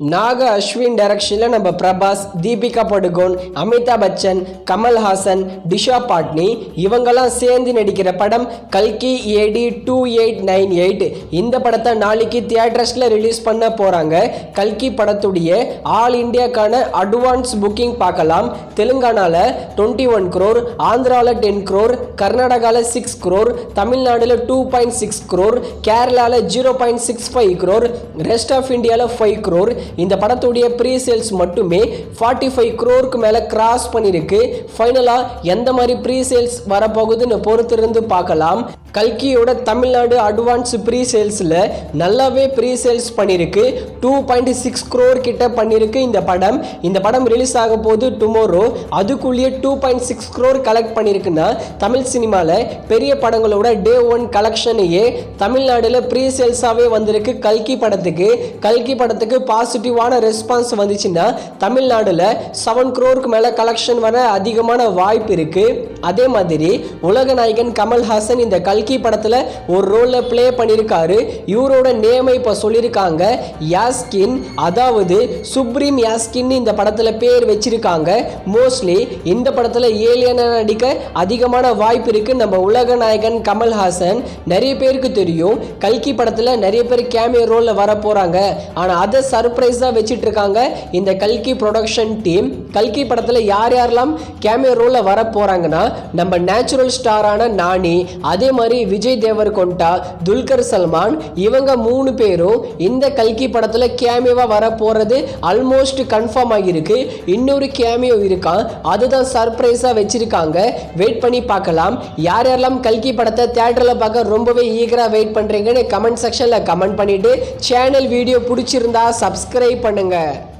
நாக அஸ்வின் டைரக்ஷனில் நம்ம பிரபாஸ் தீபிகா படுகோன் அமிதாப் பச்சன் கமல்ஹாசன் டிஷா பாட்னி இவங்கெல்லாம் சேர்ந்து நடிக்கிற படம் கல்கி AD two eight nine eight இந்த படத்தை நாளைக்கு தியேட்டர்ஸில் ரிலீஸ் பண்ண போகிறாங்க கல்கி படத்துடைய ஆல் இந்தியாக்கான அட்வான்ஸ் புக்கிங் பார்க்கலாம். தெலுங்கானாவில் டுவெண்ட்டி ஒன் க்ரோர் ஆந்திராவில் டென் க்ரோர் கர்நாடகாவில் சிக்ஸ் க்ரோர் தமிழ்நாடில் டூ பாயிண்ட் சிக்ஸ் க்ரோர் கேரளாவில் zero point six five crore rest of இந்தியாவில் ஃபைவ் க்ரோர் இந்த படத்துடைய ப்ரீ சேல்ஸ் மட்டுமே ஃபார்ட்டி ஃபைவ் க்ரோருக்கு மேலே கிராஸ் பண்ணியிருக்கு ஃபைனலாக எந்த மாதிரி ப்ரீ சேல்ஸ் வரப்போகுதுன்னு பொறுத்திருந்து பார்க்கலாம். கல்கியோட தமிழ்நாடு அட்வான்ஸ் ப்ரீ சேல்ஸில் நல்லாவே ப்ரீ சேல்ஸ் பண்ணியிருக்கு டூ பாயிண்ட் சிக்ஸ் க்ரோர் கிட்ட பண்ணியிருக்கு இந்த படம். இந்த படம் ரிலீஸ் ஆக போது டுமாரோ அதுக்குள்ளேயே two point six crore collect பண்ணியிருக்குன்னா Tamil சினிமாவில் பெரிய படங்களோட டே ஒன் கலெக்ஷனையே தமிழ்நாடில் ப்ரீ சேல்ஸாகவே வந்திருக்கு. கல்கி படத்துக்கு கல்கி படத்துக்கு பாசிட்டிவான ரெஸ்பான்ஸ் வந்துச்சுன்னா தமிழ்நாடில் செவன் க்ரோருக்கு மேலே கலெக்ஷன் வர அதிகமான வாய்ப்பு இருக்குது அதே மாதிரி உலக நாயகன் கமல்ஹாசன் இந்த கல்கி படத்தில் ஒரு ரோலில் ப்ளே பண்ணியிருக்காரு இவரோட நேமை இப்போ சொல்லியிருக்காங்க யாஸ்கின் அதாவது சுப்ரீம் யாஸ்கின் இந்த படத்தில் பேர் வச்சிருக்காங்க. மோஸ்ட்லி இந்த படத்தில் ஏலியனை நடிக்க அதிகமான வாய்ப்பு இருக்கு. நம்ம உலக நாயகன் கமல்ஹாசன் நிறைய பேருக்கு தெரியும். கல்கி படத்தில் நிறைய பேர் கேமியோ ரோலில் வர போகிறாங்க ஆனால் அதை சர்ப்ரைஸாக வச்சிட்டு இருக்காங்க இந்த கல்கி ப்ரொடக்ஷன் டீம் கல்கி படத்தில் யார் யாரெல்லாம் கேமியோ ரோலில் வர போகிறாங்கன்னா நம்ம நேச்சுரல் ஸ்டாரான நானி அதே மாதிரி விஜய் தேவர்கொண்டா துல்கர் சல்மான் இவங்க மூணு பேரும் இந்த கல்கி படத்தில் கேமியோவாக வர போகிறது ஆல்மோஸ்ட் கன்ஃபார்ம் ஆகியிருக்கு. இன்னொரு கேமியோ இருக்கான் அதுதான் சர்ப்ரைஸாக வச்சிருக்காங்க. வெயிட் பண்ணி பார்க்கலாம். யார் யாரெல்லாம் கல்கி படத்தை தேட்டரில் பார்க்க ரொம்பவே ஈகராக வெயிட் பண்ணுறீங்கன்னு கமெண்ட் செக்ஷனில் கமெண்ட் பண்ணிவிட்டு சேனல் வீடியோ பிடிச்சிருந்தா சப்ஸ்கிரைப் பண்ணுங்கள்